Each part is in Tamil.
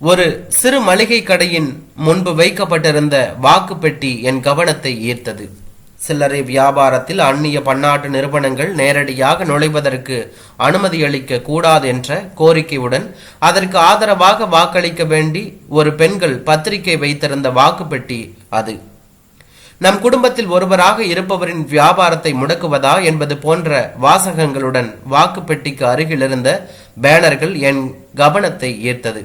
ஒரு சிறு மளிகை கடையின் முன்பு வைக்கப்பட்டிருந்த வாக்கு பெட்டி என் கவனத்தை ஈர்த்தது. சில்லறை வியாபாரத்தில் அந்நிய பன்னாட்டு நிறுவனங்கள் நேரடியாக நுழைவதற்கு அனுமதி அளிக்க கூடாது என்ற கோரிக்கையுடன் அதற்கு ஆதரவாக வாக்களிக்க வேண்டி ஒரு பெண்கள் பத்திரிகை வைத்திருந்த வாக்குப்பெட்டி அது. நம் குடும்பத்தில் ஒருவராக இருப்பவரின் வியாபாரத்தை முடக்குவதா என்பது போன்ற வாசகங்களுடன் வாக்குப்பெட்டிக்கு அருகில் இருந்த பேனர்கள் என் கவனத்தை ஈர்த்தது.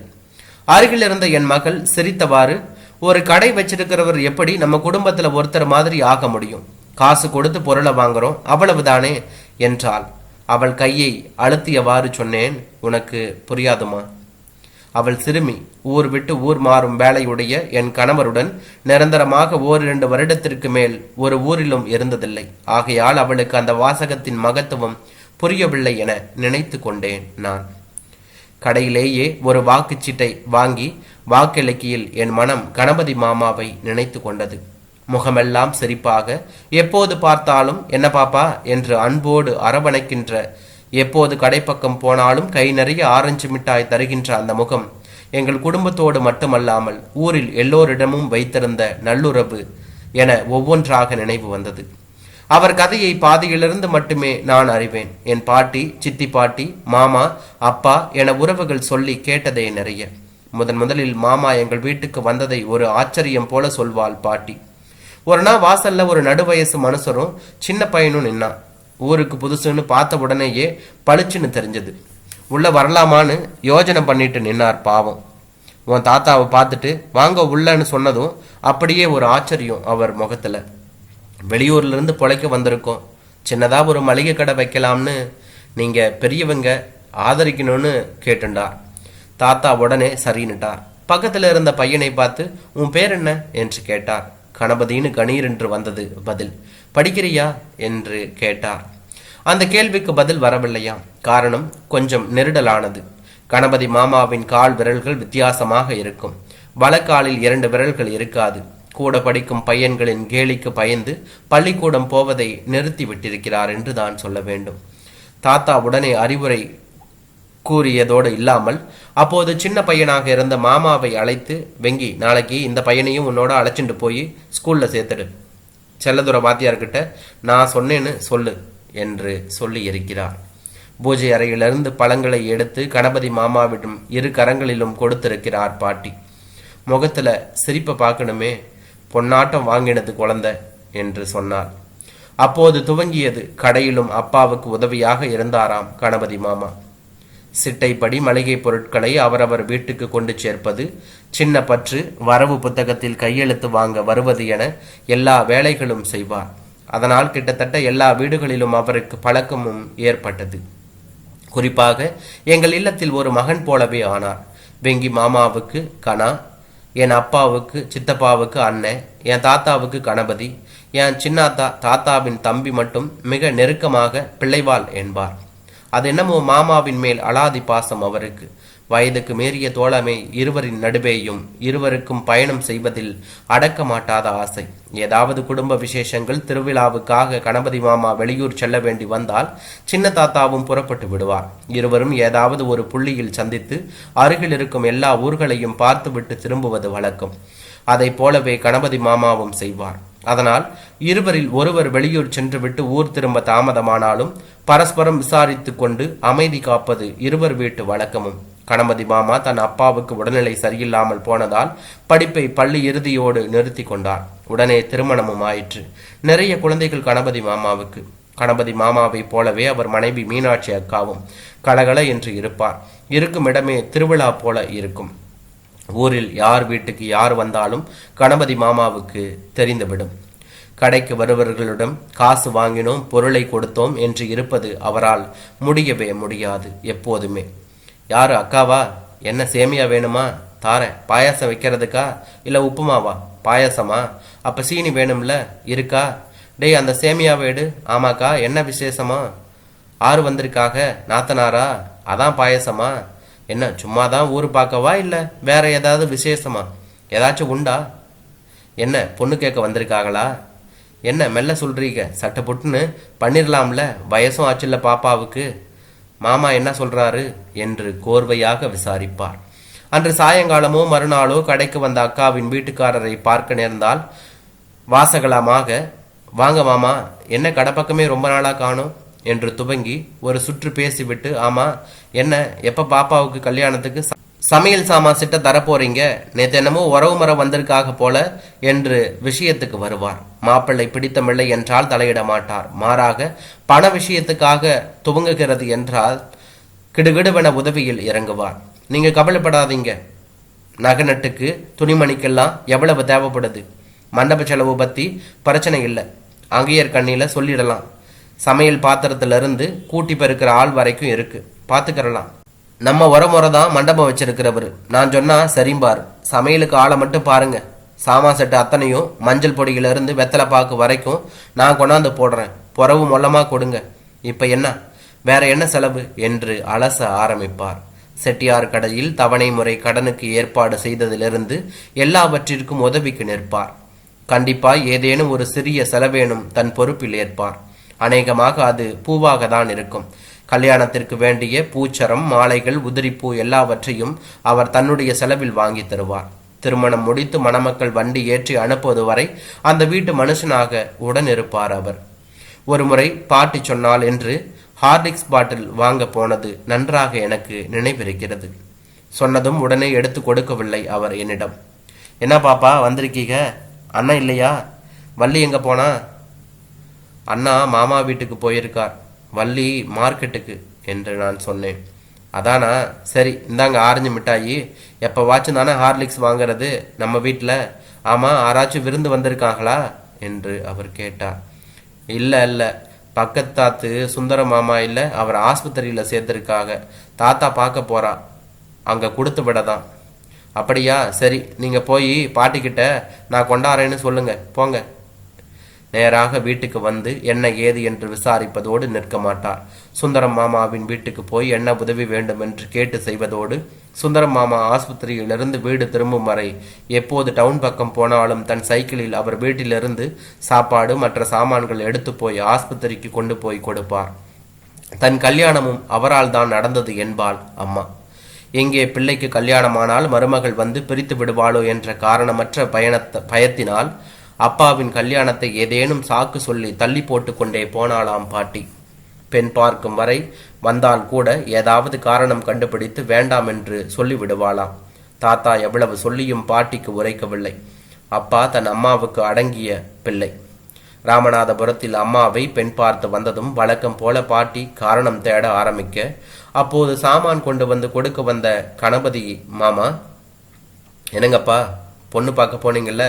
அருகில் இருந்த என் மகள் சிரித்தவாறு ஒரு கடை வச்சிருக்கிறவர் எப்படி நம்ம குடும்பத்துல ஒருத்தர் மாதிரி ஆக முடியும்? காசு கொடுத்து பொருளை வாங்குறோம் அவ்வளவுதானே? என்றாள். அவள் கையை அழுத்தியவாறு சொன்னேன் உனக்கு புரியாதுமா? அவள் சிறுமி ஊர் விட்டு ஊர் மாறும் வேலையுடைய என் கணவருடன் நிரந்தரமாக ஓரிரண்டு வருடத்திற்கு மேல் ஒரு ஊரிலும் இருந்ததில்லை. ஆகையால் அவளுக்கு அந்த வாசகத்தின் மகத்துவம் புரியவில்லை என நினைத்து கொண்டேன் நான். கடையிலேயே ஒரு வாக்குச்சீட்டை வாங்கி வாக்களிக்கையில் என் மனம் கணபதி மாமாவை நினைத்து கொண்டது. முகமெல்லாம் சிரிப்பாக எப்போது பார்த்தாலும் என்ன பாப்பா? என்று அன்போடு அரவணைக்கின்ற எப்போது கடைப்பக்கம் போனாலும் கை நிறைய ஆரஞ்சு மிட்டாய் தருகின்ற அந்த முகம் எங்கள் குடும்பத்தோடு மட்டுமல்லாமல் ஊரில் எல்லோரிடமும் வைத்திருந்த நல்லுறவு என ஒவ்வொன்றாக நினைவு வந்தது. அவர் கதையை பாதியிலிருந்து மட்டுமே நான் அறிவேன். என் பாட்டி சித்தி பாட்டி மாமா அப்பா என உறவுகள் சொல்லி கேட்டதே நிறைய. முதன் முதலில் மாமா எங்கள் வீட்டுக்கு வந்ததை ஒரு ஆச்சரியம் போல சொல்வாள் பாட்டி. ஒரு நாள் வாசல்ல ஒரு நடுவயசு மனுஷரும் சின்ன பையனும் நின்னான் ஊருக்கு புதுசுன்னு பார்த்த உடனேயே பளிச்சுன்னு தெரிஞ்சது. உள்ள வரலாமான்னு யோஜனை பண்ணிட்டு நின்னார் பாவம். உன் தாத்தாவை பார்த்துட்டு வாங்க உள்ளன்னு சொன்னதும் அப்படியே ஒரு ஆச்சரியம் அவர் முகத்துல. வெளியூர்லேருந்து பிழைக்க பொழைக்க வந்திருக்கோம். சின்னதாக ஒரு மளிகை கடை வைக்கலாம்னு நீங்கள் பெரியவங்க ஆதரிக்கணும்னு கேட்டுண்டார் தாத்தா உடனே சரின்னுட்டார். பக்கத்தில் இருந்த பையனை பார்த்து உன் பேர் என்ன? என்று கேட்டார். கணபதின்னு கணீர் என்று வந்தது பதில். படிக்கிறியா? என்று கேட்டார். அந்த கேள்விக்கு பதில் வரவில்லையா? காரணம் கொஞ்சம் நெருடலானது. கணபதி மாமாவின் கால் விரல்கள் வித்தியாசமாக இருக்கும். வலக்காலில் இரண்டு விரல்கள் இருக்காது. கூட படிக்கும் பையன்களின் கேலிக்கு பயந்து பள்ளிக்கூடம் போவதை நிறுத்தி விட்டிருக்கிறார் என்று தான் சொல்ல வேண்டும். தாத்தா உடனே அறிவுரை கூறியதோடு இல்லாமல் அப்போது சின்ன பையனாக இருந்த மாமாவை அழைத்து வெங்கி நாளைக்கு இந்த பையனையும் உன்னோட அழைச்சிட்டு போய் ஸ்கூல்ல சேர்த்துடு. செல்லதுர வாத்தியார்கிட்ட நான் சொன்னேன்னு சொல்லு என்று சொல்லி இருக்கிறார் பூஜை அறையிலிருந்து பழங்களை எடுத்து கணபதி மாமாவிடம் இரு கரங்களிலும் கொடுத்திருக்கிறார் பாட்டி. முகத்துல சிரிப்பை பார்க்கணுமே பொன்னாட்டம் வாங்கினது குழந்தை என்று சொன்னார் அப்போது துவங்கியது கடையிலும் அப்பாவுக்கு உதவியாக இருந்தாராம் கணபதி மாமா. சிட்டைப்படி மளிகை பொருட்களை அவரவர் வீட்டுக்கு கொண்டு சேர்ப்பது சின்ன பற்று வரவு புத்தகத்தில் கையெழுத்து வாங்க வருவது என எல்லா வேலைகளும் செய்வார். அதனால் கிட்டத்தட்ட எல்லா வீடுகளிலும் அவருக்கு பழக்கமும் ஏற்பட்டது. குறிப்பாக எங்கள் இல்லத்தில் ஒரு மகன் போலவே ஆனார். வெங்கி மாமாவுக்கு கனா என் அப்பாவுக்கு சித்தப்பாவுக்கு அண்ணன் என் தாத்தாவுக்கு கணபதி என் சின்னாத்தா தாத்தாவின் தம்பி மட்டும் மிக நெருக்கமாக பிள்ளைவாள் என்பார். அது என்னமோ மாமாவின் மேல் அலாதி பாசம் அவருக்கு. வயதுக்கு மீறிய தோழமை இருவரின் நடுவேயும் இருவருக்கும் பயணம் செய்வதில் அடக்க மாட்டாத ஆசை. ஏதாவது குடும்ப விசேஷங்கள் திருவிழாவுக்காக கணபதி மாமா வெளியூர் செல்ல வேண்டி வந்தால் சின்ன தாத்தாவும் புறப்பட்டு விடுவார். இருவரும் ஏதாவது ஒரு புள்ளியில் சந்தித்து அருகில் இருக்கும் எல்லா ஊர்களையும் பார்த்துவிட்டு திரும்புவது வழக்கம். அதை போலவே கணபதி மாமாவும் செய்வார். அதனால் இருவரில் ஒருவர் வெளியூர் சென்றுவிட்டு ஊர் திரும்ப தாமதமானாலும் பரஸ்பரம் விசாரித்து கொண்டு அமைதி காப்பது இருவர் வீட்டு வழக்கமும். கணபதி மாமா தன் அப்பாவுக்கு உடல்நிலை சரியில்லாமல் போனதால் படிப்பை பள்ளி இறுதியோடு நிறுத்தி கொண்டார். உடனே திருமணமும் ஆயிற்று. நிறைய குழந்தைகள் கணபதி மாமாவுக்கு. கணபதி மாமாவைப் போலவே அவர் மனைவி மீனாட்சி அக்காவும் கலகல என்று இருப்பார். இருக்கும் இடமே திருவிழா போல இருக்கும். ஊரில் யார் வீட்டுக்கு யார் வந்தாலும் கணபதி மாமாவுக்கு தெரிந்துவிடும். கடைக்கு வருபவர்களிடம் காசு வாங்கினோம் பொருளை கொடுத்தோம் என்று இருப்பது அவரால் முடியவே முடியாது எப்போதுமே. யார் அக்காவா? என்ன சேமியா வேணுமா? தாரேன் பாயாசம் வைக்கிறதுக்கா? இல்லை உப்புமாவா? பாயாசமா? அப்போ சீனி வேணும்ல? இருக்கா? டேய் அந்த சேமியாவை எடு. ஆமாக்கா என்ன விசேஷமா? ஆறு வந்திருக்காக. நாத்தனாரா? அதான் பாயசமா? என்ன சும்மா தான் ஊர் பார்க்கவா இல்லை வேற ஏதாவது விசேஷமா? ஏதாச்சும் உண்டா? என்ன பொண்ணு கேட்க வந்திருக்காங்களா என்ன மெல்ல சொல்றீங்க? சட்டை புட்டுன்னு பண்ணிடலாம்ல வயசும் ஆச்சுல்ல பாப்பாவுக்கு. மாமா என்ன சொல்றாரு? என்று கோர்வையாக விசாரிப்பார். அன்று சாயங்காலமோ மறுநாளோ கடைக்கு வந்த அக்காவின் வீட்டுக்காரரை பார்க்க நேர்ந்தால் வாசகலமாக வாங்க மாமா என்ன கடை பக்கமே ரொம்ப நாளா காணோம் என்று துவங்கி ஒரு சுற்று பேசிவிட்டு ஆமா என்ன எப்ப பாப்பாவுக்கு கல்யாணத்துக்கு சமையல் சாமான் சிட்ட தரப்போறீங்க. நேற்று என்னமோ உறவு மரம் வந்திருக்காக போல என்று விஷயத்துக்கு வருவார். மாப்பிள்ளை பிடித்தமில்லை என்றால் தலையிட மாட்டார். மாறாக பண விஷயத்துக்காக துவங்குகிறது என்றால் கிடுகிடுவென உதவியில் இறங்குவார். நீங்க கவலைப்படாதீங்க. நகநட்டுக்கு துணிமணிக்கெல்லாம் எவ்வளவு தேவைப்படுது? மண்டப செலவு பத்தி பிரச்சனை இல்லை. அங்கேயர் கண்ணியில் சொல்லிடலாம். சமையல் பாத்திரத்திலிருந்து கூட்டி பெருக்கிற ஆள் வரைக்கும் இருக்கு. பாத்துக்கிறலாம். நம்ம உரமுறை தான் மண்டபம் வச்சிருக்கிறவர். நான் சொன்னா சரிம்பார் சமையலுக்கு ஆளை மட்டும் பாருங்க. சாமான் செட்டு அத்தனையும் மஞ்சள் பொடியிலிருந்து வெத்தலை பாக்கு வரைக்கும் நான் கொண்டாந்து போடுறேன். புறவு மொல்லமாக கொடுங்க. இப்போ என்ன? வேற என்ன செலவு? என்று அலச ஆரம்பிப்பார். செட்டியார் கடையில் தவணை முறை கடனுக்கு ஏற்பாடு செய்ததிலிருந்து எல்லாவற்றிற்கும் உதவிக்கு நிற்பார். கண்டிப்பாய் ஏதேனும் ஒரு சிறிய செலவேனும் தன் பொறுப்பில் ஏற்பார். அநேகமாக அது பூவாக தான் இருக்கும். கல்யாணத்திற்கு வேண்டிய பூச்சரம் மாலைகள் உதிரிப்பூ எல்லாவற்றையும் அவர் தன்னுடைய செலவில் வாங்கி தருவார். திருமணம் முடித்து மணமக்கள் வண்டி ஏற்றி அனுப்புவது வரை அந்த வீட்டு மனுஷனாக உடன் இருப்பார் அவர். ஒருமுறை பாட்டி சொன்னால் என்று ஹார்லிக்ஸ் பாட்டில் வாங்க போனது நன்றாக எனக்கு நினைவிருக்கிறது. சொன்னதும் உடனே எடுத்து கொடுக்கவில்லை அவர் என்னிடம். என்ன பாப்பா வந்திருக்கீங்க? அண்ணன் இல்லையா? வள்ளி எங்க போனா? அண்ணா மாமா வீட்டுக்கு போயிருக்கார். வள்ளி மார்க்கெட்டுக்கு என்று நான் சொன்னேன். அதானா? சரி இந்தாங்க ஆரஞ்சு மிட்டாயி. எப்போவாச்சும் தானே ஹார்லிக்ஸ் வாங்குறது நம்ம வீட்டில் ஆமாம் யாராச்சும் விருந்து வந்திருக்காங்களா? என்று அவர் கேட்டார். இல்லை இல்லை. பக்கத்தாத்து சுந்தர மாமா இல்லை அவர் ஆஸ்பத்திரியில் சேர்த்திருக்காக தாத்தா பார்க்க போகிறா அங்கே கொடுத்து விட தான் அப்படியா? சரி நீங்கள் போய் பாட்டிக்கிட்ட நான் கொண்டாடுறேன்னு சொல்லுங்கள் போங்க. நேராக வீட்டுக்கு வந்து என்ன ஏது? என்று விசாரிப்பதோடு நிற்க மாட்டார் சுந்தரம் மாமாவின் வீட்டுக்கு போய் என்ன உதவி வேண்டும் என்று கேட்டு செய்வதோடு சுந்தரம் மாமா ஆஸ்பத்திரியிலிருந்து வீடு திரும்பும் வரை எப்போது டவுன் பக்கம் போனாலும் தன் சைக்கிளில் அவர் வீட்டிலிருந்து சாப்பாடு மற்ற சாமான்கள் எடுத்து போய் ஆஸ்பத்திரிக்கு கொண்டு போய் கொடுப்பார். தன் கல்யாணமும் அவரால் தான் நடந்தது என்பாள் அம்மா. எங்கே பிள்ளைக்கு கல்யாணமானால் மருமகள் வந்து பிரித்து விடுவாளோ? என்ற காரணமற்ற பயணத்த பயத்தினால் அப்பாவின் கல்யாணத்தை ஏதேனும் சாக்கு சொல்லி தள்ளி போட்டு கொண்டே போனாளாம் பாட்டி. பெண் பார்க்கும் வரை வந்தால் கூட ஏதாவது காரணம் கண்டுபிடித்து வேண்டாம் என்று சொல்லிவிடுவாளாம். தாத்தா எவ்வளவு சொல்லியும் பாட்டிக்கு உரைக்கவில்லை. அப்பா தன் அம்மாவுக்கு அடங்கிய பிள்ளை. ராமநாதபுரத்தில் அம்மாவை பெண் பார்த்து வந்ததும் வழக்கம் போல பாட்டி காரணம் தேட ஆரம்பிக்க அப்போது சாமான் கொண்டு வந்து கொடுக்க வந்த கணபதி மாமா என்னங்கப்பா பொண்ணு பார்க்க போனீங்கல்ல?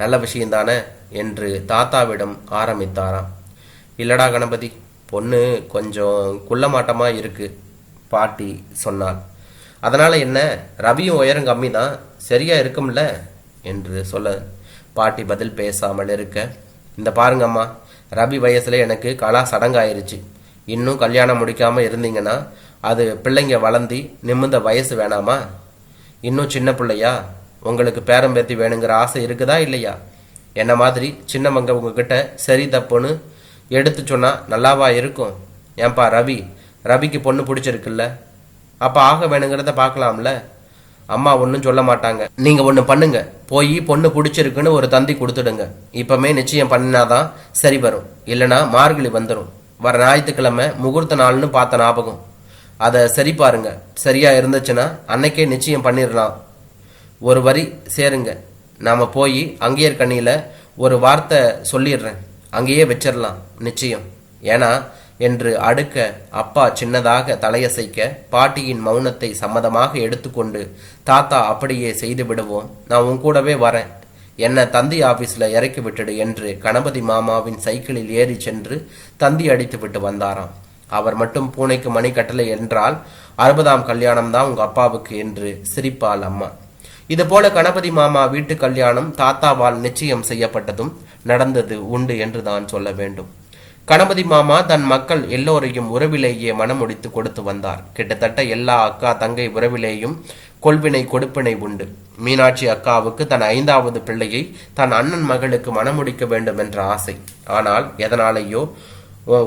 நல்ல விஷயந்தானே என்று தாத்தாவிடம் ஆரம்பித்தாராம். இல்லடா கணபதி பொண்ணு கொஞ்சம் குள்ளமாட்டமாக இருக்கு பாட்டி சொன்னாள். அதனால் என்ன ரவியும் உயரம் கம்மி தான் சரியாக இருக்கும்ல என்று சொல்ல பாட்டி பதில் பேசாமல் இருக்க இந்த பாருங்கம்மா ரவி வயசில் எனக்கு கலா சடங்காயிருச்சு. இன்னும் கல்யாணம் முடிக்காமல் இருந்தீங்கன்னா அது பிள்ளைங்க வளர்ந்தி நிமிர்ந்த வயசு வேணாமா? இன்னும் சின்ன பிள்ளையா? உங்களுக்கு பேரம்பேத்தி வேணுங்கிற ஆசை இருக்குதா இல்லையா? என்ன மாதிரி? சின்னவங்க உங்ககிட்ட சரி தப்புன்னு எடுத்து சொன்னால் நல்லாவா இருக்கும்? ஏன்பா ரவி? ரவிக்கு பொண்ணு பிடிச்சிருக்குல்ல. அப்போ ஆக வேணுங்கிறத பார்க்கலாம்ல அம்மா ஒன்றும் சொல்ல மாட்டாங்க. நீங்கள் ஒன்று பண்ணுங்க. போய் பொண்ணு பிடிச்சிருக்குன்னு ஒரு தந்தி கொடுத்துடுங்க. இப்போமே நிச்சயம் பண்ணினாதான் சரி வரும். இல்லைன்னா மார்கழி வந்துடும் வர ஞாயிற்றுக்கிழமை முகூர்த்த நாள்னு பார்த்த ஞாபகம். அதை சரி பாருங்க. சரியாக இருந்துச்சுன்னா அன்னைக்கே நிச்சயம் பண்ணிடலாம் ஒரு வரி சேருங்க. நாம் போய் அங்கேயர் கண்ணியில் ஒரு வார்த்தை சொல்லிடுறேன் அங்கேயே வச்சிடலாம் நிச்சயம். ஏன்னா என்று அடுக்க அப்பா சின்னதாக தலையசைக்க பாட்டியின் மௌனத்தை சம்மதமாக எடுத்துக்கொண்டு தாத்தா அப்படியே செய்து விடுவோம். நான் உன் கூடவே வரேன். என்ன தந்தி ஆபீஸில் இறக்கி விட்டுடு என்று கணபதி மாமாவின் சைக்கிளில் ஏறி சென்று தந்தி அடித்து விட்டு வந்தாராம். அவர் மட்டும் பூனைக்கு மணி கட்டளை என்றால் அறுபதாம் கல்யாணம் தான் உங்க அப்பாவுக்கு என்று சிரிப்பாள் அம்மா. இதுபோல கணபதி மாமா வீட்டு கல்யாணம் தாத்தாவால் நிச்சயம் செய்யப்பட்டதும் நடந்தது உண்டு என்று தான் சொல்ல வேண்டும். கணபதி மாமா தன் மக்கள் எல்லோரையும் உறவிலேயே மனமுடித்து கொடுத்து வந்தார். கிட்டத்தட்ட எல்லா அக்கா தங்கை உறவிலேயும் கொள்வினை கொடுப்பினை உண்டு. மீனாட்சி அக்காவுக்கு தன் ஐந்தாவது பிள்ளையை தன் அண்ணன் மகளுக்கு மணமுடிக்க வேண்டும் என்ற ஆசை. ஆனால் எதனாலேயோ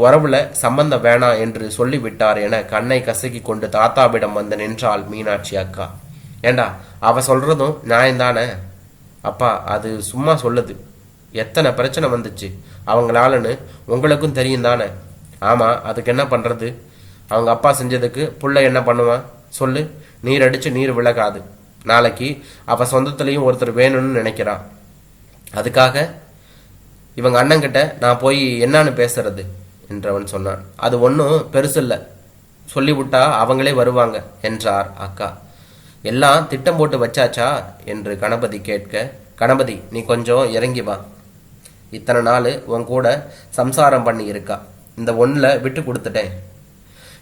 உறவுல சம்பந்தம் வேணாம் என்று சொல்லிவிட்டார் என கண்ணை கசக்கி கொண்டு தாத்தாவிடம் வந்து நின்றாள் மீனாட்சி அக்கா. ஏண்டா அவ சொல்றதும் நியாயம்தானே? அப்பா அது சும்மா சொல்லுது. எத்தனை பிரச்சனை வந்துச்சு? அவங்களாலன்னு உங்களுக்கும் தெரியும் தானே ஆமாம் அதுக்கு என்ன பண்ணுறது அவங்க அப்பா செஞ்சதுக்கு புள்ள என்ன பண்ணுவான் சொல்லு. நீர் அடித்து நீர் விலகாது. நாளைக்கு அவ சொந்தத்துலேயும் ஒருத்தர் வேணும்னு நினைக்கிறான் அதுக்காக இவங்க அண்ணங்கிட்ட நான் போய் என்னன்னு பேசுறது? என்றவன் சொன்னான். அது ஒன்றும் பெருசில்ல சொல்லிவிட்டா அவங்களே வருவாங்க என்றார் அக்கா. எல்லாம் திட்டம் போட்டு வச்சாச்சா? என்று கணபதி கேட்க கணபதி நீ கொஞ்சம் இறங்கி வா. இத்தனை நாள் உன் கூட சம்சாரம் பண்ணி இருக்கா. இந்த ஒன்றில் விட்டு கொடுத்துட்டேன்.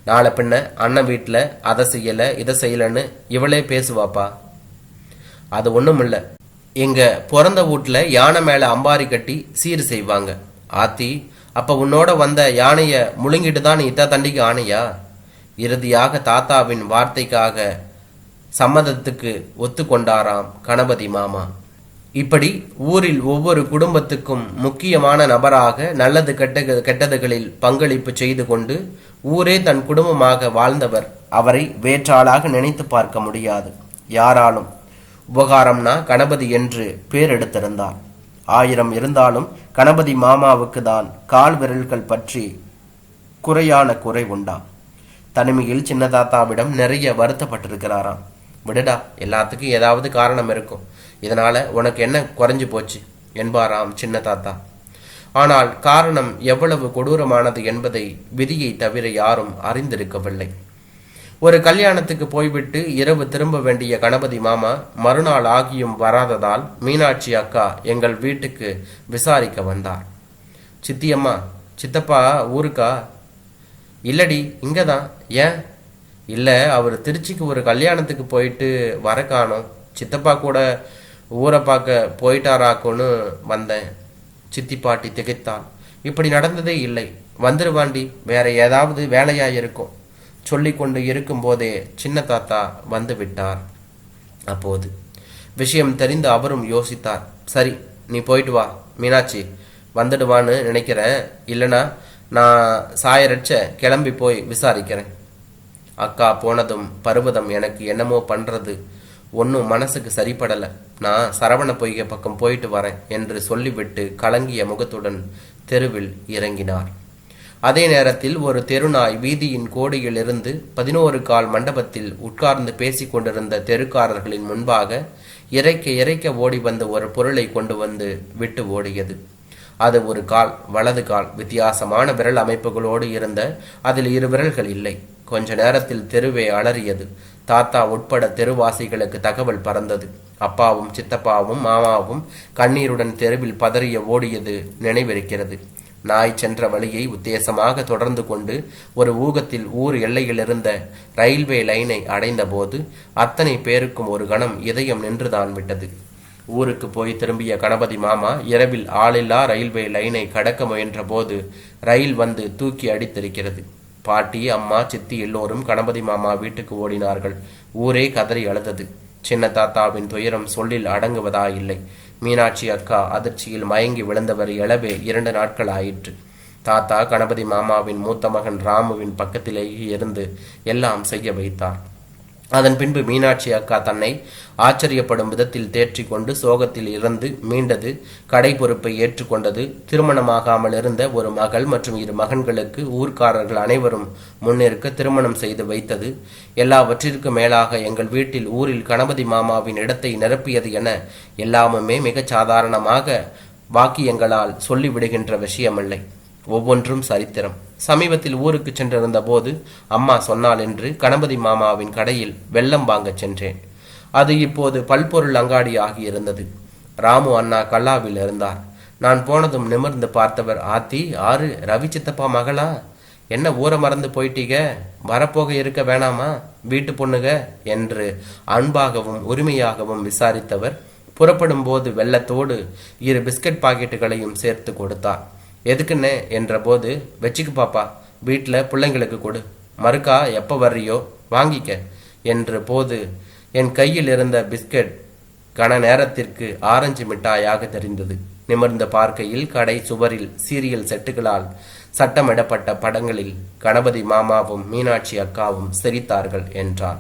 நாளை பின்ன அண்ணன் வீட்டில் அதை செய்யலை இதை செய்யலைன்னு இவளே பேசுவாப்பா. அது ஒன்றும் இல்லை. எங்கள் பிறந்த வீட்டில் யானை மேலே அம்பாரி கட்டி சீர் செய்வாங்க. ஆத்தி அப்போ உன்னோட வந்த யானையை முழுங்கிட்டு தான் நீ இத்த தண்டிக்கு ஆணையா? இறுதியாக தாத்தாவின் வார்த்தைக்காக சம்மதத்துக்கு ஒத்துக்கொண்டாராம் கணபதி மாமா. இப்படி ஊரில் ஒவ்வொரு குடும்பத்துக்கும் முக்கியமான நபராக நல்லது கெட்ட கெட்டதுகளில் பங்களிப்பு செய்து கொண்டு ஊரே தன் குடும்பமாக வாழ்ந்தவர் அவரை வேற்றாளாக நினைத்து பார்க்க முடியாது. யாராலும். உபகாரம்னா கணபதி என்று பேர் எடுத்திருந்தார். ஆயிரம் இருந்தாலும் கணபதி மாமாவுக்கு தான் கால் விரல்கள் பற்றி குறையான குறை உண்டாம் தனிமையில் சின்னதாத்தாவிடம் நிறைய வருத்தப்பட்டிருக்கிறாராம். விடுடா எல்லாத்துக்கும் ஏதாவது காரணம் இருக்கும். இதனால உனக்கு என்ன குறைஞ்சு போச்சு? என்பாராம் சின்ன தாத்தா. ஆனால் காரணம் எவ்வளவு கொடூரமானது என்பதை விதியை தவிர யாரும் அறிந்திருக்கவில்லை. ஒரு கல்யாணத்துக்கு போய்விட்டு இரவு திரும்ப வேண்டிய கணபதி மாமா மறுநாள் ஆகியும் வராததால் மீனாட்சி அக்கா எங்கள் வீட்டுக்கு விசாரிக்க வந்தார். சித்தியம்மா சித்தப்பா ஊருக்கா? இல்லடி இங்கே தான் ஏன்? இல்லை அவர் திருச்சிக்கு ஒரு கல்யாணத்துக்கு போயிட்டு வர காணோம். சித்தப்பா கூட ஊரை பார்க்க போயிட்டாராக்குன்னு வந்தேன். சித்தி பாட்டி திகைத்தாள். இப்படி நடந்ததே இல்லை. வந்துருவாண்டி வேற ஏதாவது வேலையா இருக்கும். சொல்லிக்கொண்டு இருக்கும்போதே சின்ன தாத்தா வந்து விட்டார். அப்போது விஷயம் தெரிந்து அவரும் யோசித்தார். சரி நீ போயிட்டு வா. மீனாட்சி வந்துடுவான்னு நினைக்கிறேன். இல்லைனா நான் சாயரட்ச கிளம்பி போய் விசாரிக்கிறேன். அக்கா போனதும் பருவதம் எனக்கு என்னமோ பண்றது. ஒன்றும் மனசுக்கு சரிப்படலை. நான் சரவண பொய்கை பக்கம் போயிட்டு வரேன் என்று சொல்லிவிட்டு கலங்கிய முகத்துடன் தெருவில் இறங்கினார். அதே நேரத்தில் ஒரு தெருநாய் வீதியின் கோடியிலிருந்து பதினோரு கால் மண்டபத்தில் உட்கார்ந்து பேசிக் கொண்டிருந்த தெருக்காரர்களின் முன்பாக இறைக்க இறைக்க ஓடி வந்த ஒரு பொருளை கொண்டு வந்து விட்டு ஓடியது. அது ஒரு கால் வலது கால் வித்தியாசமான விரல் அமைப்புகளோடு இருந்த அதில் இரு விரல்கள் இல்லை. கொஞ்ச நேரத்தில் தெருவே அலறியது. தாத்தா உட்பட தெருவாசிகளுக்கு தகவல் பறந்தது. அப்பாவும் சித்தப்பாவும் மாமாவும் கண்ணீருடன் தெருவில் பதறிய ஓடியது நினைவிருக்கிறது. நாய் சென்ற வழியை உத்தேசமாக தொடர்ந்து கொண்டு ஒரு ஊகத்தில் ஊர் எல்லையில் இருந்த ரயில்வே லைனை அடைந்தபோது அத்தனை பேருக்கும் ஒரு கணம் இதயம் நின்றுதான் விட்டது. ஊருக்கு போய் திரும்பிய கணபதி மாமா இரவில் ஆளில்லா ரயில்வே லைனை கடக்க முயன்ற போது ரயில் வந்து தூக்கி அடித்திருக்கிறது. பாட்டி அம்மா சித்தி எல்லோரும் கணபதி மாமா வீட்டுக்கு ஓடினார்கள். ஊரே கதறி அழுதது. சின்ன தாத்தாவின் துயரம் சொல்லில் அடங்குவதா இல்லை. மீனாட்சி அக்கா அதிர்ச்சியில் மயங்கி விழுந்தவர் எழவே இரண்டு நாட்கள் ஆயிற்று. தாத்தா கணபதி மாமாவின் மூத்த மகன் ராமுவின் பக்கத்திலேயே இருந்து எல்லாம் செய்ய வைத்தார். அதன் பின்பு மீனாட்சி அக்கா தன்னை ஆச்சரியப்படும் விதத்தில் தேற்றி கொண்டு சோகத்தில் இறந்து மீண்டது கடை பொறுப்பை ஏற்றுக்கொண்டது திருமணமாகாமல் இருந்த ஒரு மகள் மற்றும் இரு மகன்களுக்கு ஊர்க்காரர்கள் அனைவரும் முன்னிற்க திருமணம் செய்து வைத்தது. எல்லாவற்றிற்கும் மேலாக எங்கள் வீட்டில் ஊரில் கணபதி மாமாவின் இடத்தை நிரப்பியது என எல்லாமுமே மிகச் சாதாரணமாக வாக்கியங்களால் சொல்லிவிடுகின்ற விஷயமில்லை. ஒவ்வொன்றும் சரித்திரம். சமீபத்தில் ஊருக்கு சென்றிருந்த போது அம்மா சொன்னாள் என்று கணபதி மாமாவின் கடையில் வெள்ளம் வாங்கச் சென்றேன். அது இப்போது பல்பொருள் அங்காடி ஆகியிருந்தது. ராமு அண்ணா கல்லாவில் இருந்தார். நான் போனதும் நிமிர்ந்து பார்த்தவர் ஆத்தி ஆறு ரவி சித்தப்பா மகளா? என்ன ஊரை மறந்து போயிட்டீங்க வரப்போக இருக்க வேணாமா? வீட்டு பொண்ணுக? என்று அன்பாகவும் உரிமையாகவும் விசாரித்தவர் புறப்படும் போது வெள்ளத்தோடு இரு பிஸ்கட் பாக்கெட்டுகளையும் சேர்த்து கொடுத்தார். எதுக்குன்னு என்றபோது வச்சுக்கு பாப்பா வீட்டில் பிள்ளைங்களுக்கு கொடு. மறுக்கா எப்போ வர்றியோ வாங்கிக்க. என்று போது என் கையில் இருந்த பிஸ்கட் கன நேரத்திற்கு ஆரஞ்சு மிட்டாயாக தெரிந்தது. நிமிர்ந்த பார்க்கையில் கடை சுவரில் சீரியல் செட்டுகளால் சட்டமிடப்பட்ட படங்களில் கணபதி மாமாவும் மீனாட்சி அக்காவும் சிரித்தார்கள் என்றார்